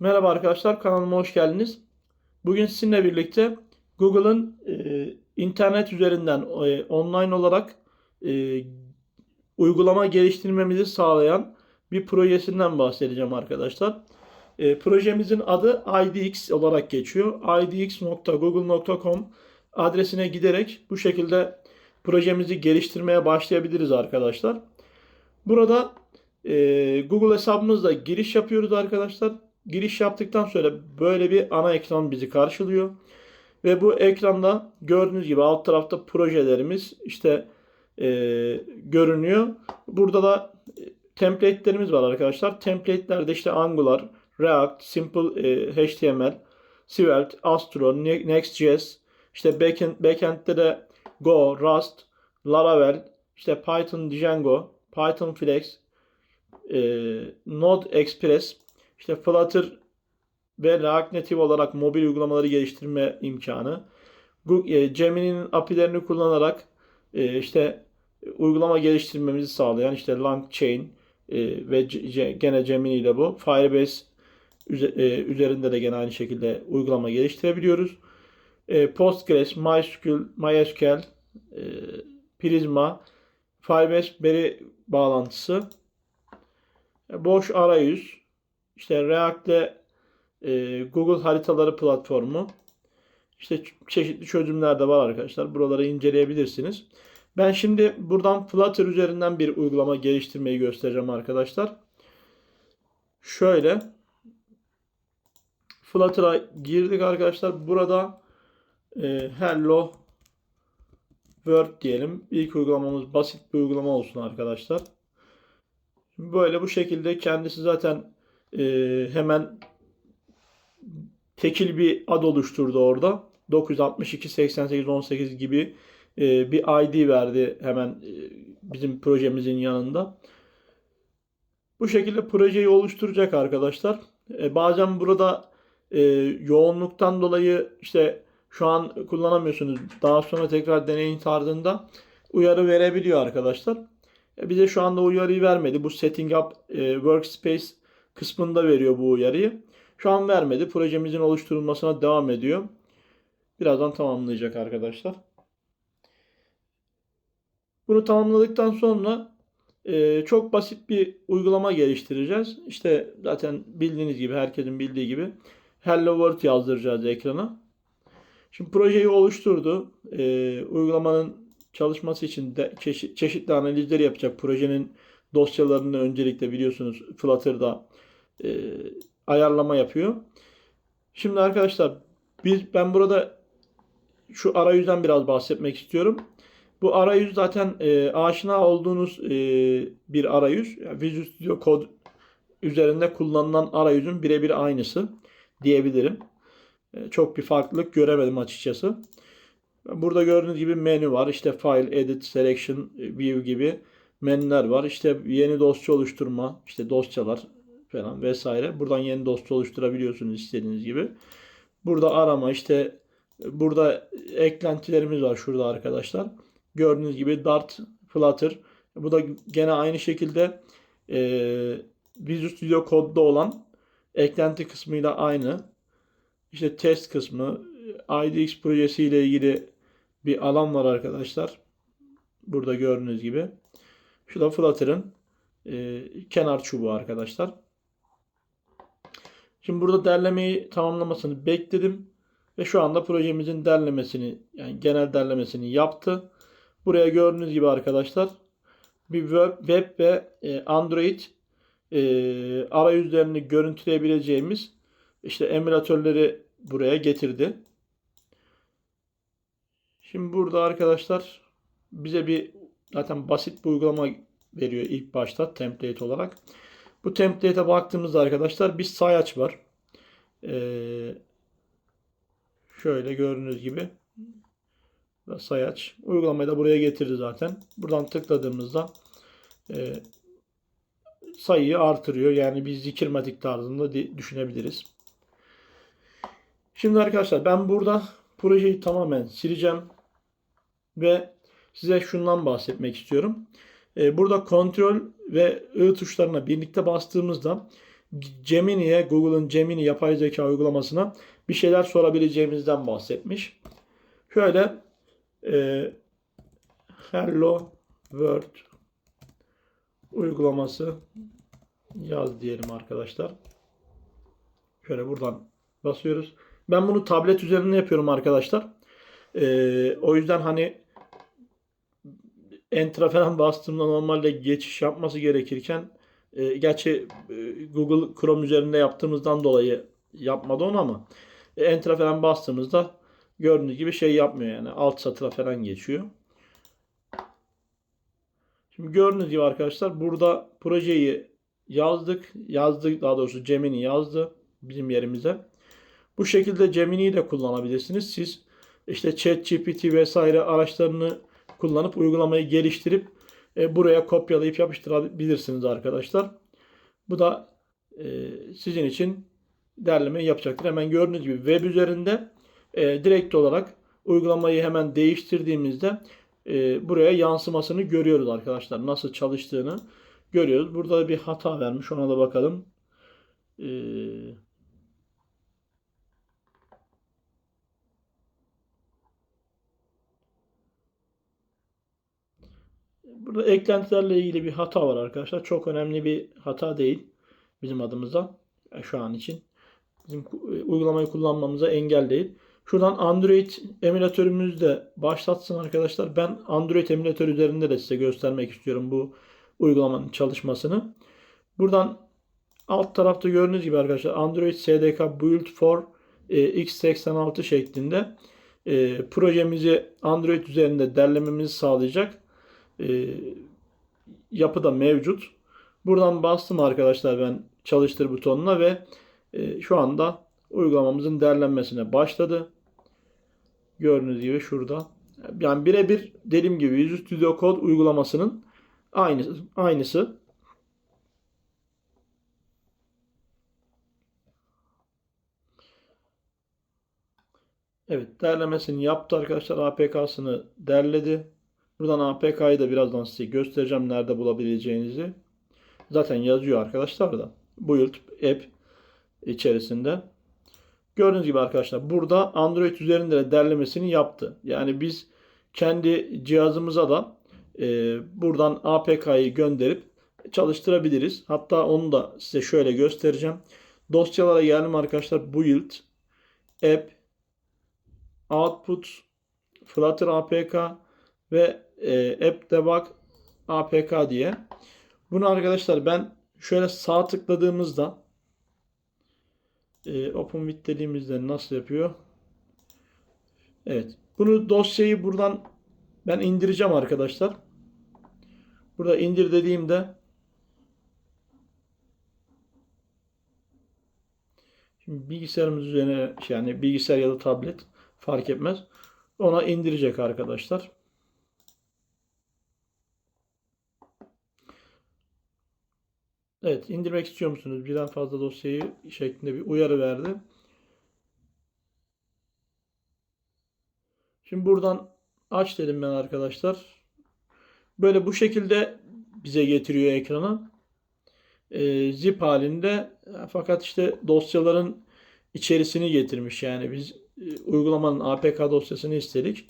Merhaba arkadaşlar, kanalıma hoş geldiniz. Bugün sizinle birlikte Google'ın e, internet üzerinden e, online olarak e, uygulama geliştirmemizi sağlayan bir projesinden bahsedeceğim arkadaşlar. E, projemizin adı IDX olarak geçiyor. idx.google.com adresine giderek bu şekilde projemizi geliştirmeye başlayabiliriz arkadaşlar. Burada e, Google hesabımızda giriş yapıyoruz arkadaşlar. Giriş yaptıktan sonra böyle bir ana ekran bizi karşılıyor. Ve bu ekranda gördüğünüz gibi alt tarafta projelerimiz işte e, görünüyor. Burada da e, template'lerimiz var arkadaşlar. Template'lerde işte Angular, React, Simple e, HTML, Svelte, Astro, Next.js, işte backend, backend'de de Go, Rust, Laravel, işte Python, Django, Python Flex, e, Node Express, işte Flutter ve React Native olarak mobil uygulamaları geliştirme imkanı. E, Gemini'nin API'lerini kullanarak e, işte uygulama geliştirmemizi sağlayan işte LangChain e, ve gene Gemini ile bu. Firebase üze- üzerinde de gene aynı şekilde uygulama geliştirebiliyoruz. Postgres, MySQL, MySQL, Prisma, Firebase veri bağlantısı, boş arayüz, işte React'te e, Google haritaları platformu, işte çeşitli çözümler de var arkadaşlar. Buraları inceleyebilirsiniz. Ben şimdi buradan Flutter üzerinden bir uygulama geliştirmeyi göstereceğim arkadaşlar. Şöyle Flutter'a girdik arkadaşlar. Burada e, Hello World diyelim. İlk uygulamamız basit bir uygulama olsun arkadaşlar. Böyle bu şekilde kendisi zaten e, hemen tekil bir ad oluşturdu orada. 962 88 18 gibi e, bir ID verdi hemen e, bizim projemizin yanında. Bu şekilde projeyi oluşturacak arkadaşlar. E, bazen burada e, yoğunluktan dolayı işte şu an kullanamıyorsunuz. Daha sonra tekrar deneyin tarzında uyarı verebiliyor arkadaşlar. E, bize şu anda uyarıyı vermedi. Bu setting up e, workspace kısmında veriyor bu uyarıyı. Şu an vermedi. Projemizin oluşturulmasına devam ediyor. Birazdan tamamlayacak arkadaşlar. Bunu tamamladıktan sonra e, çok basit bir uygulama geliştireceğiz. İşte zaten bildiğiniz gibi, herkesin bildiği gibi Hello World yazdıracağız ekrana. Şimdi projeyi oluşturdu. E, uygulamanın çalışması için de çeşit, çeşitli analizleri yapacak. Projenin dosyalarını öncelikle biliyorsunuz Flutter'da e, ayarlama yapıyor. Şimdi arkadaşlar biz ben burada şu arayüzden biraz bahsetmek istiyorum. Bu arayüz zaten e, aşina olduğunuz e, bir arayüz. Yani Visual Studio Code üzerinde kullanılan arayüzün birebir aynısı diyebilirim. E, çok bir farklılık göremedim açıkçası. Burada gördüğünüz gibi menü var. İşte File, Edit, Selection, View gibi menüler var. İşte yeni dosya oluşturma, işte dosyalar falan vesaire. Buradan yeni dosya oluşturabiliyorsunuz istediğiniz gibi. Burada arama, işte burada eklentilerimiz var şurada arkadaşlar. Gördüğünüz gibi Dart, Flutter. Bu da gene aynı şekilde e, Visual Studio Code'da olan eklenti kısmıyla aynı. İşte test kısmı, IDX projesi ile ilgili bir alan var arkadaşlar. Burada gördüğünüz gibi. Şu da Flutter'ın e, kenar çubuğu arkadaşlar. Şimdi burada derlemeyi tamamlamasını bekledim. Ve şu anda projemizin derlemesini yani genel derlemesini yaptı. Buraya gördüğünüz gibi arkadaşlar bir web, web ve e, Android e, arayüzlerini görüntüleyebileceğimiz işte emülatörleri buraya getirdi. Şimdi burada arkadaşlar bize bir zaten basit bir uygulama veriyor ilk başta template olarak. Bu template'e baktığımızda arkadaşlar bir sayaç var. Ee, şöyle gördüğünüz gibi sayaç. Uygulamayı da buraya getirdi zaten. Buradan tıkladığımızda e, sayıyı artırıyor. Yani bir zikirmatik tarzında düşünebiliriz. Şimdi arkadaşlar ben burada projeyi tamamen sileceğim ve size şundan bahsetmek istiyorum. Ee, burada kontrol ve I tuşlarına birlikte bastığımızda Gemini'ye, Google'ın Gemini yapay zeka uygulamasına bir şeyler sorabileceğimizden bahsetmiş. Şöyle e, Hello World uygulaması yaz diyelim arkadaşlar. Şöyle buradan basıyoruz. Ben bunu tablet üzerinde yapıyorum arkadaşlar. Ee, o yüzden hani Enter'a falan bastığımda normalde geçiş yapması gerekirken e, gerçi e, Google Chrome üzerinde yaptığımızdan dolayı yapmadı onu ama e, Enter'a falan bastığımızda gördüğünüz gibi şey yapmıyor yani alt satıra falan geçiyor. Şimdi gördüğünüz gibi arkadaşlar burada projeyi yazdık. Yazdık daha doğrusu Gemini yazdı bizim yerimize. Bu şekilde Gemini'yi de kullanabilirsiniz. Siz işte ChatGPT vesaire araçlarını kullanıp uygulamayı geliştirip e, buraya kopyalayıp yapıştırabilirsiniz arkadaşlar. Bu da e, sizin için derleme yapacaktır. Hemen gördüğünüz gibi web üzerinde e, direkt olarak uygulamayı hemen değiştirdiğimizde e, buraya yansımasını görüyoruz arkadaşlar. Nasıl çalıştığını görüyoruz. Burada da bir hata vermiş. Ona da bakalım. Eee Burada eklentilerle ilgili bir hata var arkadaşlar. Çok önemli bir hata değil bizim adımıza e, şu an için. Bizim e, uygulamayı kullanmamıza engel değil. Şuradan Android emülatörümüzü de başlatsın arkadaşlar. Ben Android emülatör üzerinde de size göstermek istiyorum bu uygulamanın çalışmasını. Buradan alt tarafta gördüğünüz gibi arkadaşlar Android SDK Build for e, x86 şeklinde projemizi Android üzerinde derlememizi sağlayacak e, yapıda mevcut. Buradan bastım arkadaşlar ben çalıştır butonuna ve e, şu anda uygulamamızın derlenmesine başladı. Gördüğünüz gibi şurada. Yani birebir dediğim gibi Visual Studio Code uygulamasının aynısı. aynısı. Evet derlemesini yaptı arkadaşlar. APK'sını derledi. Buradan APK'yı da birazdan size göstereceğim nerede bulabileceğinizi. Zaten yazıyor arkadaşlar da. Build app içerisinde. Gördüğünüz gibi arkadaşlar burada Android üzerinde de derlemesini yaptı. Yani biz kendi cihazımıza da e, buradan APK'yı gönderip çalıştırabiliriz. Hatta onu da size şöyle göstereceğim. Dosyalara geldim arkadaşlar. Build, App, Output, Flutter APK ve e, app debug apk diye. Bunu arkadaşlar ben şöyle sağ tıkladığımızda e, open with dediğimizde nasıl yapıyor? Evet. Bunu dosyayı buradan ben indireceğim arkadaşlar. Burada indir dediğimde Şimdi bilgisayarımız üzerine yani bilgisayar ya da tablet fark etmez. Ona indirecek arkadaşlar. Evet, indirmek istiyor musunuz? Birden fazla dosyayı şeklinde bir uyarı verdi. Şimdi buradan aç dedim ben arkadaşlar. Böyle bu şekilde bize getiriyor ekrana. E, zip halinde fakat işte dosyaların içerisini getirmiş. Yani biz e, uygulamanın APK dosyasını istedik.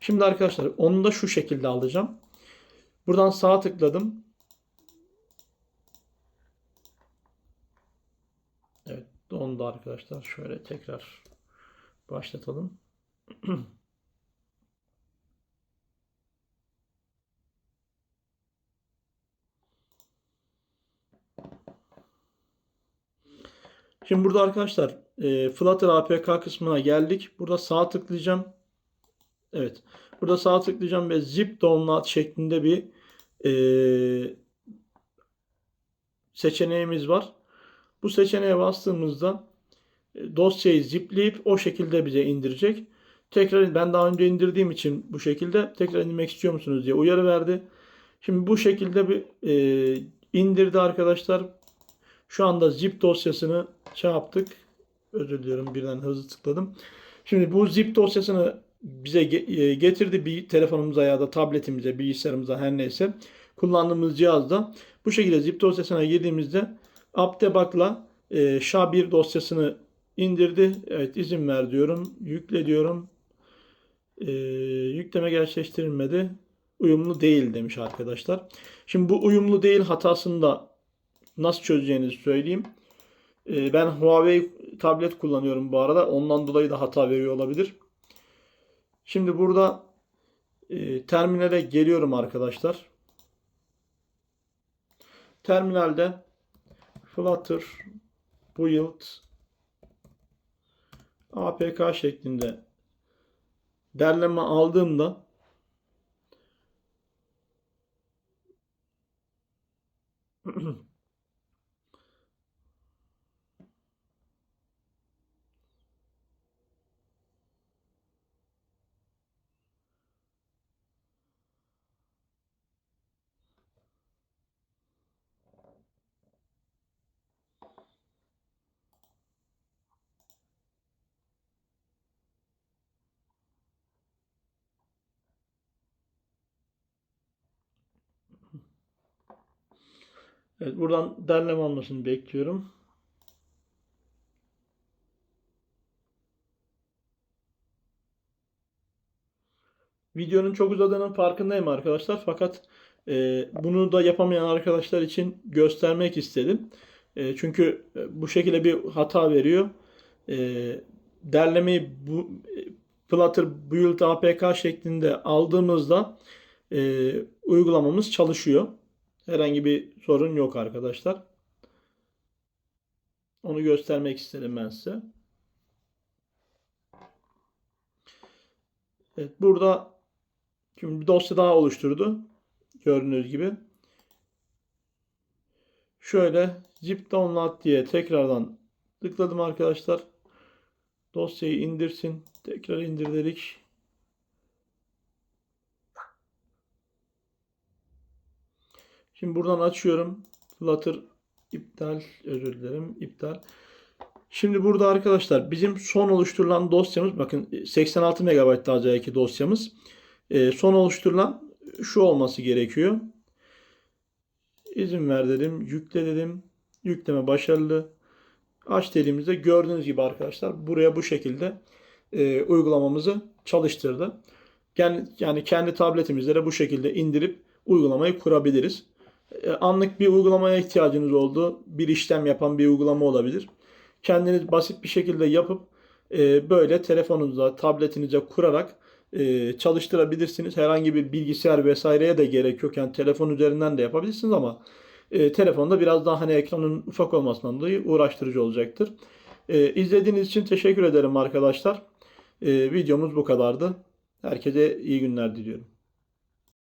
Şimdi arkadaşlar onu da şu şekilde alacağım. Buradan sağ tıkladım. Dondu arkadaşlar. Şöyle tekrar başlatalım. Şimdi burada arkadaşlar e, Flutter APK kısmına geldik. Burada sağ tıklayacağım. Evet. Burada sağ tıklayacağım ve zip download şeklinde bir e, seçeneğimiz var. Bu seçeneğe bastığımızda e, dosyayı zipleyip o şekilde bize indirecek. Tekrar ben daha önce indirdiğim için bu şekilde tekrar indirmek istiyor musunuz diye uyarı verdi. Şimdi bu şekilde bir e, indirdi arkadaşlar. Şu anda zip dosyasını şey yaptık. Özür diliyorum birden hızlı tıkladım. Şimdi bu zip dosyasını bize e, getirdi bir telefonumuza ya da tabletimize, bilgisayarımıza her neyse kullandığımız cihazda bu şekilde zip dosyasına girdiğimizde Aptebak'la e, SHA-1 dosyasını indirdi. Evet izin ver diyorum. Yükle diyorum. E, yükleme gerçekleştirilmedi. Uyumlu değil demiş arkadaşlar. Şimdi bu uyumlu değil hatasını da nasıl çözeceğinizi söyleyeyim. E, ben Huawei tablet kullanıyorum bu arada. Ondan dolayı da hata veriyor olabilir. Şimdi burada e, terminale geliyorum arkadaşlar. Terminalde Flutter Build APK şeklinde derleme aldığımda Evet, buradan derleme almasını bekliyorum. Videonun çok uzadığının farkındayım arkadaşlar. Fakat e, bunu da yapamayan arkadaşlar için göstermek istedim. E, çünkü e, bu şekilde bir hata veriyor. E, derlemeyi bu e, Flutter Build APK şeklinde aldığımızda e, uygulamamız çalışıyor. Herhangi bir sorun yok arkadaşlar. Onu göstermek istedim ben size. Evet, burada şimdi bir dosya daha oluşturdu. Gördüğünüz gibi. Şöyle zip download diye tekrardan tıkladım arkadaşlar. Dosyayı indirsin. Tekrar indir dedik. Şimdi buradan açıyorum. Flutter iptal özür dilerim iptal. Şimdi burada arkadaşlar bizim son oluşturulan dosyamız bakın 86 MB önceki dosyamız. E, son oluşturulan şu olması gerekiyor. İzin ver dedim. Yükle dedim. Yükleme başarılı. Aç dediğimizde gördüğünüz gibi arkadaşlar buraya bu şekilde e, uygulamamızı çalıştırdı. Yani, yani kendi tabletimizde de bu şekilde indirip uygulamayı kurabiliriz. E, anlık bir uygulamaya ihtiyacınız oldu. Bir işlem yapan bir uygulama olabilir. Kendiniz basit bir şekilde yapıp e, böyle telefonunuza, tabletinize kurarak e, çalıştırabilirsiniz. Herhangi bir bilgisayar vesaireye de gerek yok. Yani telefon üzerinden de yapabilirsiniz ama telefonda biraz daha hani ekranın ufak olmasından dolayı uğraştırıcı olacaktır. İzlediğiniz için teşekkür ederim arkadaşlar. Videomuz bu kadardı. Herkese iyi günler diliyorum.